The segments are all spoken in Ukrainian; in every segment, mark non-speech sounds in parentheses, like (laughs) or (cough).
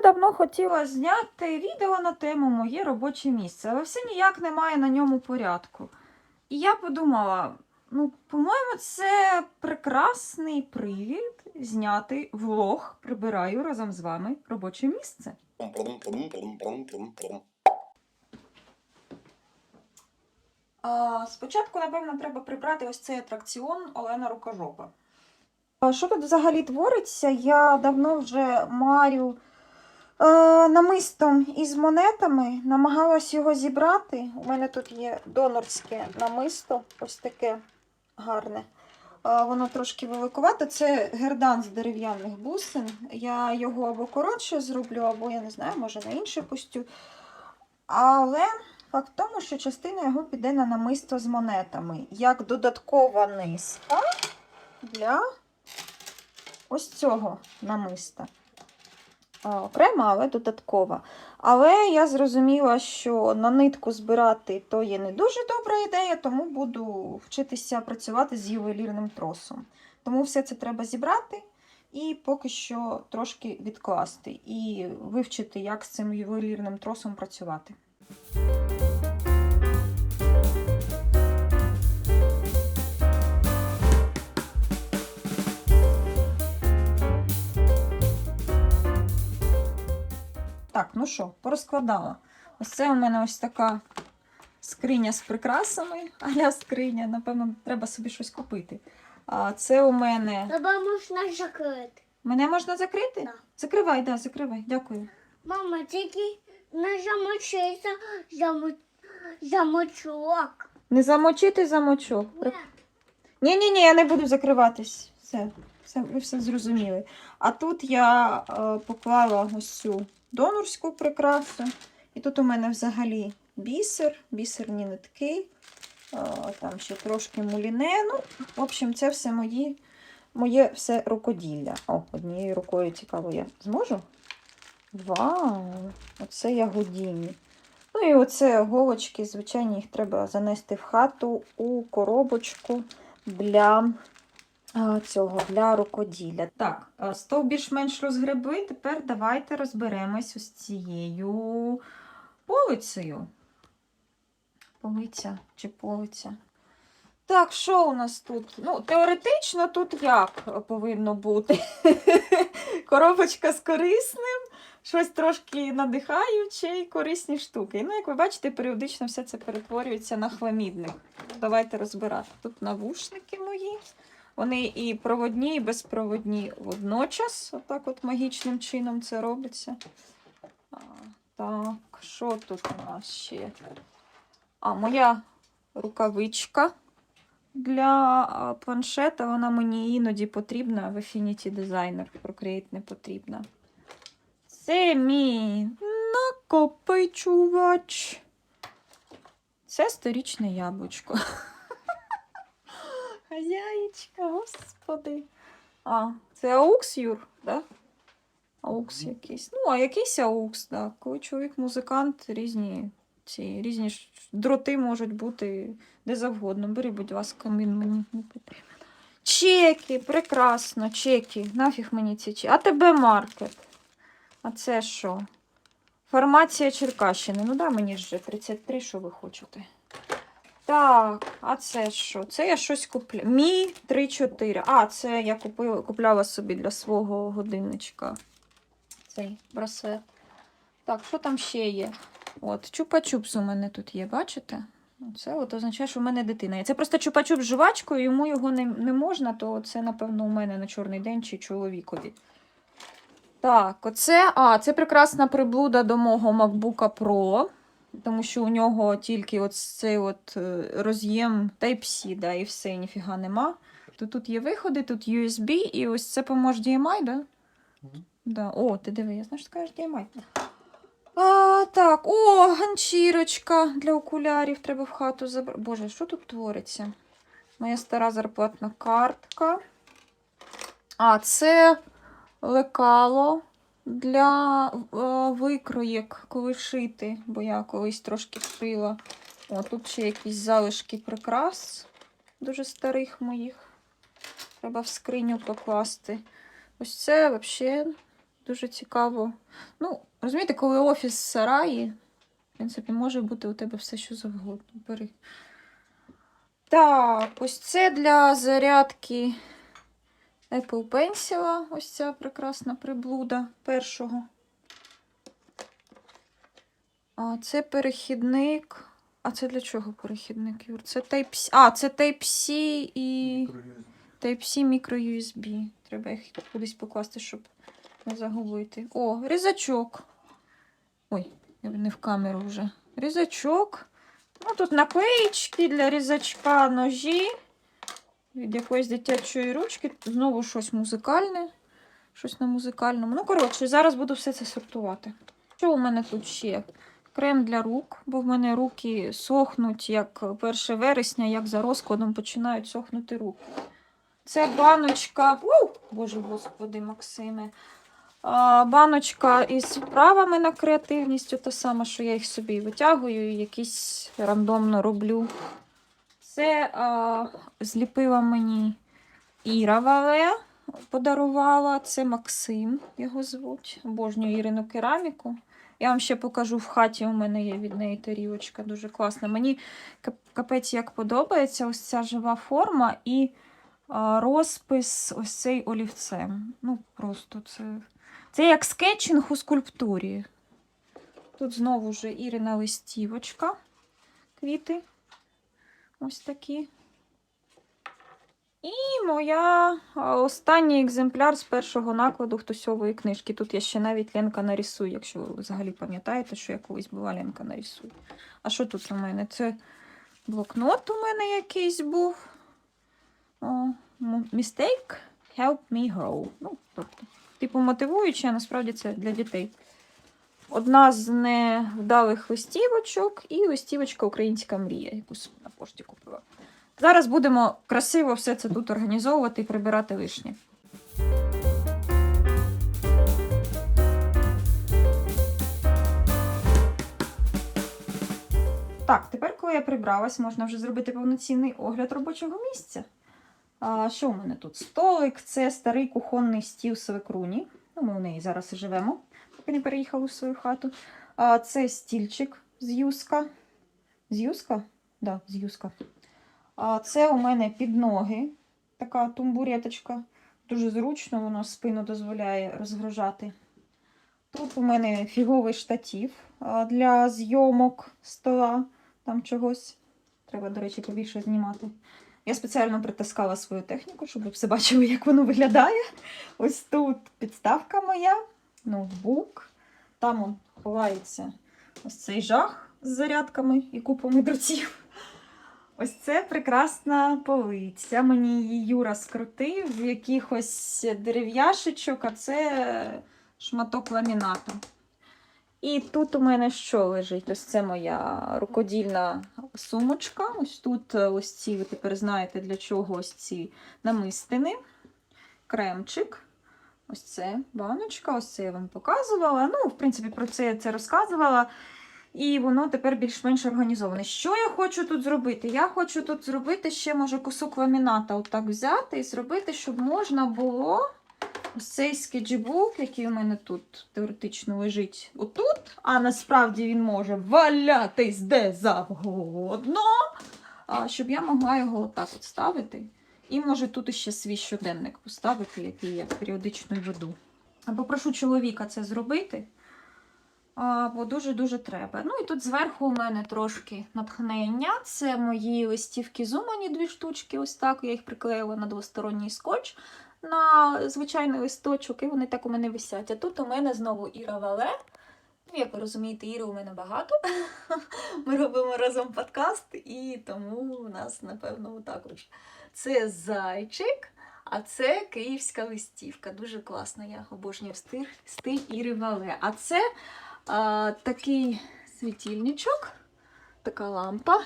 дуже давно хотіла зняти відео на тему Моє робоче місце, але все ніяк немає на ньому порядку. І я подумала: ну, по-моєму, це прекрасний привід зняти влог Прибираю разом з вами робоче місце. А, спочатку, напевно, треба прибрати ось цей атракціон Олена Рукожопа. Що тут взагалі твориться? Я давно вже марю намистом із монетами, намагалась його зібрати. У мене тут є донорське намисто, ось таке гарне. А, воно трошки великувате. Це гердан з дерев'яних бусин. Я його або коротше зроблю, або я не знаю, може на інше пустю. Але факт в тому, що частина його піде на намисто з монетами, як додаткова низка для ось цього намиста. А, Окрема, але додаткова. Але я зрозуміла, що на нитку збирати то є не дуже добра ідея, тому буду вчитися працювати з ювелірним тросом. Тому все це треба зібрати і поки що трошки відкласти і вивчити, як з цим ювелірним тросом працювати. Так, ну що, порозкладала. Ось це у мене ось така скриня з прикрасами, (laughs) аля скриня. Напевно, треба собі щось купити. А це у мене. Тебе можна закрити. Мене можна закрити? Да. Закривай, да, закривай, дякую. Мама, тільки не замочися замо... замочок. Не замочити замочок. Ні, ні, ні, я не буду закриватись. Все, все, ви все зрозуміли. А тут я е, поклала ось цю донорську прикрасу. І тут у мене взагалі бісер, бісерні нитки, там ще трошки муліне. Ну, в общем, це все мої, моє все рукоділля. О, однією рукою цікаво, я зможу? Вау! Оце я годінні. Ну і оце голочки, звичайно, їх треба занести в хату у коробочку для цього для рукоділля. Так, а, стов більш-менш розгреби. Тепер давайте розберемось ось цією полицею. Полиця чи полиця. Так, що у нас тут? Ну, теоретично тут як повинно бути? (laughs) Коробочка з корисним, щось трошки надихаюче і корисні штуки. Ну, як ви бачите, періодично все це перетворюється на хламідник. Давайте розбирати. Тут навушники мої. Вони і проводні, і безпроводні водночас. Отак от магічним чином це робиться. Так, що тут у нас ще? А, моя рукавичка для планшета. Вона мені іноді потрібна в Affinity Designer. Procreate не потрібна. Це мій накопичувач. Це сторічне яблучко. (laughs) Хазяєчка, господи. А, це аукс, Юр, да? Аукс якийсь. Ну, а якийсь аукс, так. Коли чоловік музикант, різні ці різні дроти можуть бути де завгодно. Бери, будь ласка, він мені не потрібен. Чеки, прекрасно, чеки. Нафіг мені ці чеки. А тебе маркет. А це що? Фармація Черкащини. Ну да, мені ж вже 33, що ви хочете. Так, а це що? Це я щось купляю. Мі 3-4. А, це я купила, купляла собі для свого годинничка. Цей браслет. Так, що там ще є? От, чупа-чупс у мене тут є, бачите? Це от означає, що в мене дитина є. Це просто чупа-чуп з жувачкою, йому його не, не можна, то це, напевно, у мене на чорний день чи чоловікові. Так, оце. А, це прекрасна приблуда до мого MacBook Pro. Тому що у нього тільки от цей от е, роз'єм Type-C, да, і все, і ніфіга нема. То тут є виходи, тут USB, і ось це поможе HDMI, да? Мгм. Да. О, ти диви, я знаю, що ти кажеш HDMI. А, так, о, ганчірочка для окулярів треба в хату забрати. Боже, що тут твориться? Моя стара зарплатна картка. А, це лекало для е, викроєк, коли шити, бо я колись трошки шила. О, тут ще якісь залишки прикрас дуже старих моїх. Треба в скриню покласти. Ось це взагалі дуже цікаво. Ну, розумієте, коли офіс сараї, в принципі, може бути у тебе все, що завгодно. Бери. Так, ось це для зарядки Apple Pencil. Ось ця прекрасна приблуда першого. А це перехідник. А це для чого перехідник, Юр? Це Type-C. А, це Type-C і Type-C micro USB. Треба їх кудись покласти, щоб не загубити. О, різачок. Ой, я не в камеру вже. Різачок. Ну, тут наклеїчки для різачка, ножі. Від якоїсь дитячої ручки. Знову щось музикальне. Щось на музикальному. Ну, коротше, зараз буду все це сортувати. Що у мене тут ще? Крем для рук, бо в мене руки сохнуть як 1 вересня, як за розкладом починають сохнути руки. Це баночка. У, Боже господи, Максиме. А, баночка із вправами на креативність, та сама, що я їх собі витягую і якісь рандомно роблю. Це а, зліпила мені Іра Вале, подарувала. Це Максим, його звуть. Обожнюю Ірину кераміку. Я вам ще покажу в хаті. У мене є від неї тарілочка, дуже класна. Мені капець як подобається ось ця жива форма і а, розпис ось цей олівцем. Ну, просто це. Це як скетчинг у скульптурі. Тут знову ж Ірина листівочка. Квіти. Ось такі. І моя останній екземпляр з першого накладу хтосьової книжки. Тут я ще навіть Ленка нарисує, якщо ви взагалі пам'ятаєте, що я колись була Ленка нарисує. А що тут у мене? Це блокнот у мене якийсь був. О, mistake help me grow. Ну, тобто, типу мотивуюче, а насправді це для дітей. Одна з невдалих листівочок і листівочка Українська мрія, яку на пошті купила. Зараз будемо красиво все це тут організовувати і прибирати лишнє. Так, тепер, коли я прибралась, можна вже зробити повноцінний огляд робочого місця. А, що у мене тут? Столик це старий кухонний стіл свекруні. Ну, ми у неї зараз і живемо, поки не переїхали в свою хату. А, це стільчик з юска. З юска? Да, з юска. А це у мене під ноги. Така тумбуреточка. Дуже зручно, воно спину дозволяє розгружати. Тут у мене фіговий штатів для зйомок стола, там чогось. Треба, до речі, побільше знімати. Я спеціально притискала свою техніку, щоб ви все бачили, як воно виглядає. Ось тут підставка моя, ноутбук. Там он ховається ось цей жах з зарядками і купами дротів. Ось це прекрасна полиця. Мені її Юра скрутив в якихось дерев'яшечок, а це шматок ламінату. І тут у мене що лежить? Ось це моя рукодільна сумочка. Ось тут ось ці, ви тепер знаєте, для чого ось ці намистини, кремчик. Ось це баночка, ось це я вам показувала. Ну, в принципі, про це я це розказувала. І воно тепер більш-менш організоване. Що я хочу тут зробити? Я хочу тут зробити ще, може, кусок ламіната отак взяти і зробити, щоб можна було ось цей скетчбук, який у мене тут теоретично лежить отут, а насправді він може валятись де завгодно. Щоб я могла його отак от ставити. І може тут ще свій щоденник поставити, який я періодично й веду. А Попрошу чоловіка це зробити. Бо дуже-дуже треба. Ну і тут зверху у мене трошки натхнення. Це мої листівки зумані дві штучки. Ось так. Я їх приклеїла на двосторонній скотч на звичайний листочок, і вони так у мене висять. А тут у мене знову Іра Вале. Ну, як ви розумієте, Іри у мене багато. (laughs) Ми робимо разом подкаст, і тому у нас, напевно, також. Це зайчик, а це київська листівка. Дуже класна. Я обожнюю стиль, стиль Іри Вале. А це а, такий світильничок, така лампа.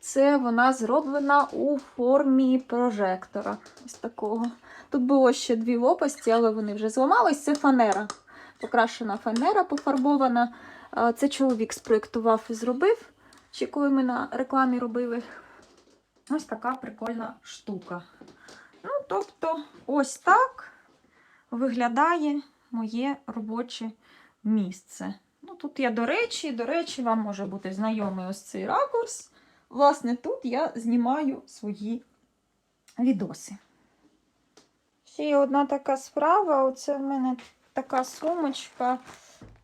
Це вона зроблена у формі прожектора. Ось такого. Тут було ще дві лопасті, але вони вже зламались. Це фанера. Покрашена фанера пофарбована. А, Це чоловік спроєктував і зробив. Ще коли ми на рекламі робили. Ось така прикольна штука. Ну, тобто, ось так виглядає моє робоче місце. Ну, тут я, до речі, до речі, вам може бути знайомий ось цей ракурс. Власне, тут я знімаю свої відоси. Ще є одна така справа. Оце в мене така сумочка.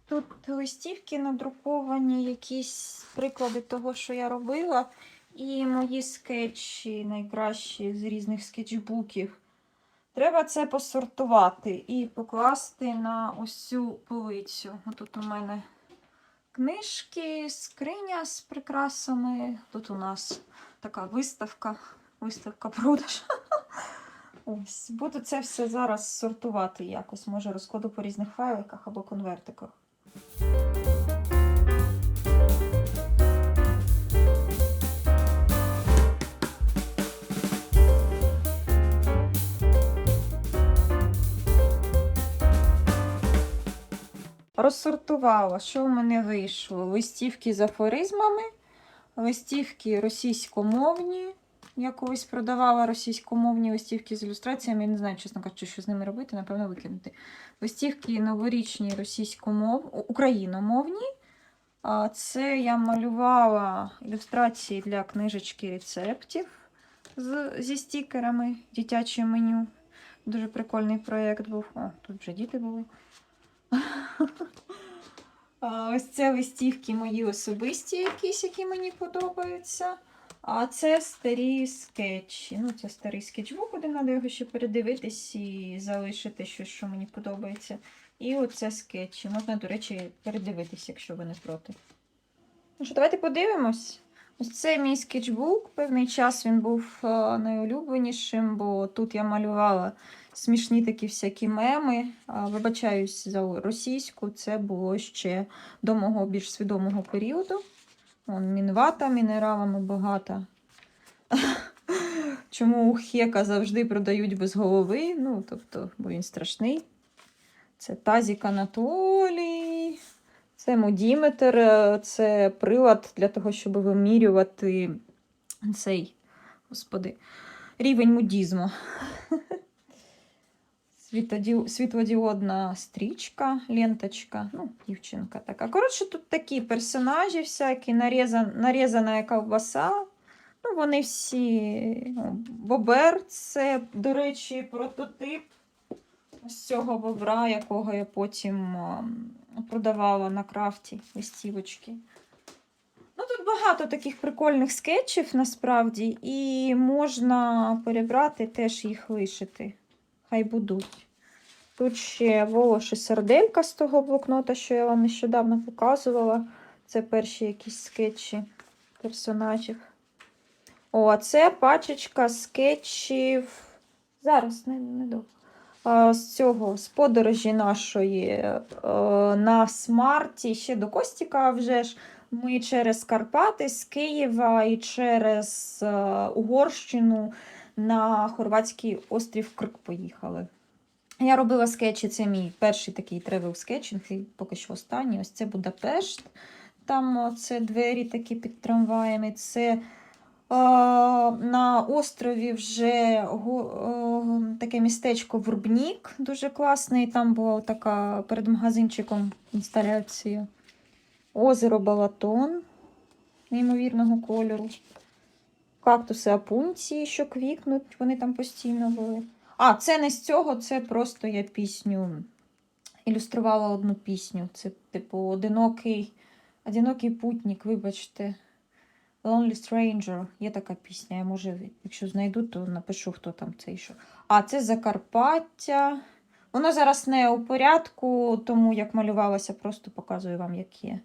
Тут листівки надруковані, якісь приклади того, що я робила. І мої скетчі найкращі з різних скетчбуків. Треба це посортувати і покласти на цю полицю. Тут у мене книжки, скриня з прикрасами. Тут у нас така виставка, виставка продаж. Ось, буду це все зараз сортувати якось. Може, розкладу по різних файликах або конвертиках. Розсортувала, що в мене вийшло? Листівки з афоризмами, листівки російськомовні. Я колись продавала російськомовні листівки з ілюстраціями. Я не знаю, чесно кажучи, що з ними робити, напевно, викинути. Листівки новорічні російськомов... україномовні. Це я малювала ілюстрації для книжечки рецептів з, зі стікерами, дитяче меню. Дуже прикольний проєкт був. О, тут вже діти були. (laughs) Ось це листівки мої особисті, якісь, які мені подобаються. А це старі скетчі. Ну, це старий скетчбук, куди треба його ще передивитись і залишити щось, що мені подобається. І оце скетчі. Можна, до речі, передивитись, якщо ви не проти. Ну що, давайте подивимось. Ось це мій скетчбук. Певний час він був е, найулюбленішим, бо тут я малювала смішні такі всякі меми. Вибачаюсь за російську, це було ще до мого більш свідомого періоду. Мінвата мінералами багата. (laughs) Чому у Хека завжди продають без голови? Ну, тобто, бо він страшний. Це тазік Анатолій. Це модіметр, е, це прилад для того, щоб вимірювати цей, господи, рівень мудізму. (laughs) Світлодіодна стрічка, ленточка, ну, дівчинка така. Коротше, тут такі персонажі всякі, нарізан... нарізана ковбаса. Ну, вони всі. ну, Бобер, це, до речі, прототип ось цього бобра, якого я потім продавала на крафті листівочки. Ну, тут багато таких прикольних скетчів насправді, і можна перебрати теж їх лишити. Хай будуть. Тут ще волоші серделька з того блокнота, що я вам нещодавно показувала. Це перші якісь скетчі персонажів. О, а це пачечка скетчів. Зараз не, не довго. З цього, з подорожі нашої е, на смарті ще до Костіка вже ж. Ми через Карпати з Києва і через е, Угорщину на хорватський острів Крк поїхали. Я робила скетчі, це мій перший такий тревел скетчинг, і поки що останній. Ось це Будапешт. Там це двері такі під трамваями. Це е, на острові вже го, е, таке містечко Вурбнік, дуже класний. Там була така перед магазинчиком інсталяція. Озеро Балатон неймовірного кольору. Кактуси апунції, що квікнуть, вони там постійно були. А, це не з цього, це просто я пісню. Ілюструвала одну пісню. Це, типу, одинокий, одинокий путник, вибачте. Lonely Stranger. Є така пісня. Я може, якщо знайду, то напишу, хто там це йшов. А, це Закарпаття. Воно зараз не у порядку, тому як малювалося, просто показую вам, як є.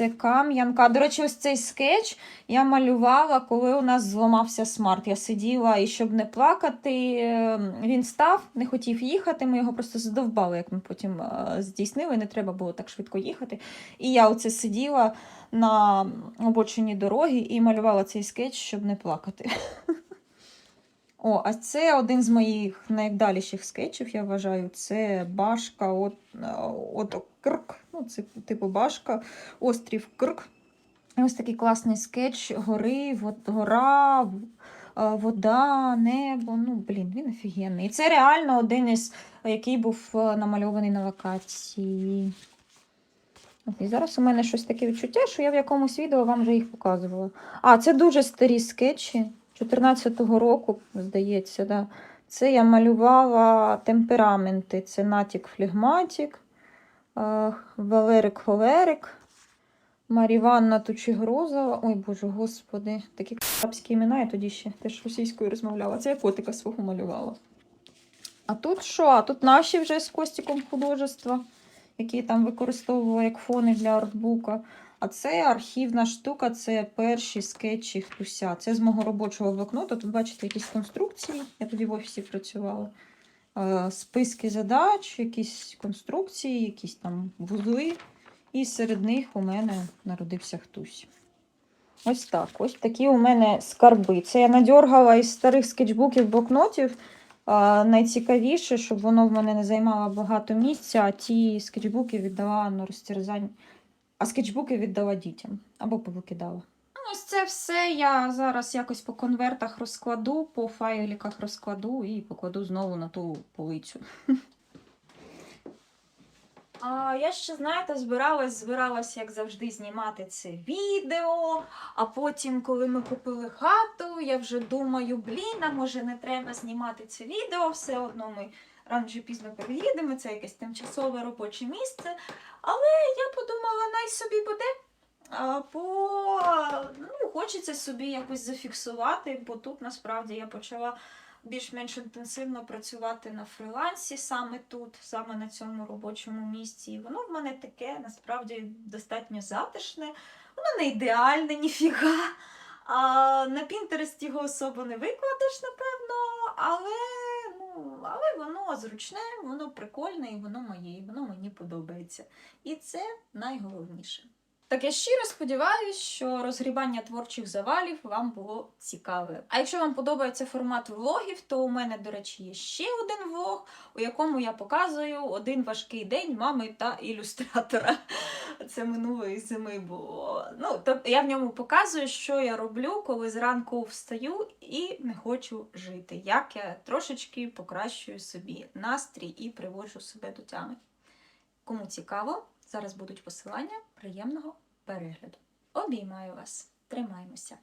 Це кам'янка. До речі, ось цей скетч я малювала, коли у нас зламався смарт. Я сиділа і щоб не плакати, е, він став, не хотів їхати. Ми його просто задовбали, як ми потім е, здійснили. Не треба було так швидко їхати. І я оце сиділа на обочині дороги і малювала цей скетч, щоб не плакати. (laughs) О, а це один з моїх найвдаліших скетчів, я вважаю. Це башка от, е, от Крк. Ну, це типу башка, острів Крк. Ось такий класний скетч гори, от гора, е, вода, небо. Ну, блін, він офігенний. І це реально один із, який був е, намальований на локації. І зараз у мене щось таке відчуття, що я в якомусь відео вам вже їх показувала. А, це дуже старі скетчі 14-го року, здається, да. Це я малювала темпераменти. Це Натік Флегматік, е, Валерик Холерик, Маріванна Тучігрозова. Ой, боже, господи, такі арабські імена, я тоді ще теж російською розмовляла. Це я котика свого малювала. А тут що? А тут наші вже з Костіком художества, які там використовувала як фони для артбука. А це архівна штука, це перші скетчі Хтуся. Це з мого робочого блокноту. Тут бачите якісь конструкції. Я тоді в офісі працювала. Е, Списки задач, якісь конструкції, якісь там вузли. І серед них у мене народився хтось. Ось так. Ось такі у мене скарби. Це я надьоргала із старих скетчбуків, блокнотів. А, найцікавіше, щоб воно в мене не займало багато місця, а ті скетчбуки віддала на розтерзання. А скетчбуки віддала дітям або повикидала. Ну, ось це все я зараз якось по конвертах розкладу, по файліках розкладу і покладу знову на ту полицю. А я ще, знаєте, збиралась, збиралась, як завжди, знімати це відео. А потім, коли ми купили хату, я вже думаю, блін, а може не треба знімати це відео, все одно ми рано чи пізно переїдемо, це якесь тимчасове робоче місце. Але собі буде. Бо ну, хочеться собі якось зафіксувати, бо тут насправді я почала більш-менш інтенсивно працювати на фрилансі саме тут, саме на цьому робочому місці. І воно в мене таке насправді достатньо затишне. Воно не ідеальне, ніфіга. А на Пінтересті його особо не викладеш, напевно, але, але воно зручне, воно прикольне, і воно моє, і воно мені подобається. І це найголовніше. Так я щиро сподіваюся, що розгрібання творчих завалів вам було цікаве. А якщо вам подобається формат влогів, то у мене, до речі, є ще один влог, у якому я показую один важкий день мами та ілюстратора. (laughs) Це минулої зими було. Ну, тобто я в ньому показую, що я роблю, коли зранку встаю і не хочу жити. Як я трошечки покращую собі настрій і приводжу себе до тями. Кому цікаво, зараз будуть посилання. Приємного перегляду. Обіймаю вас. Тримаємося.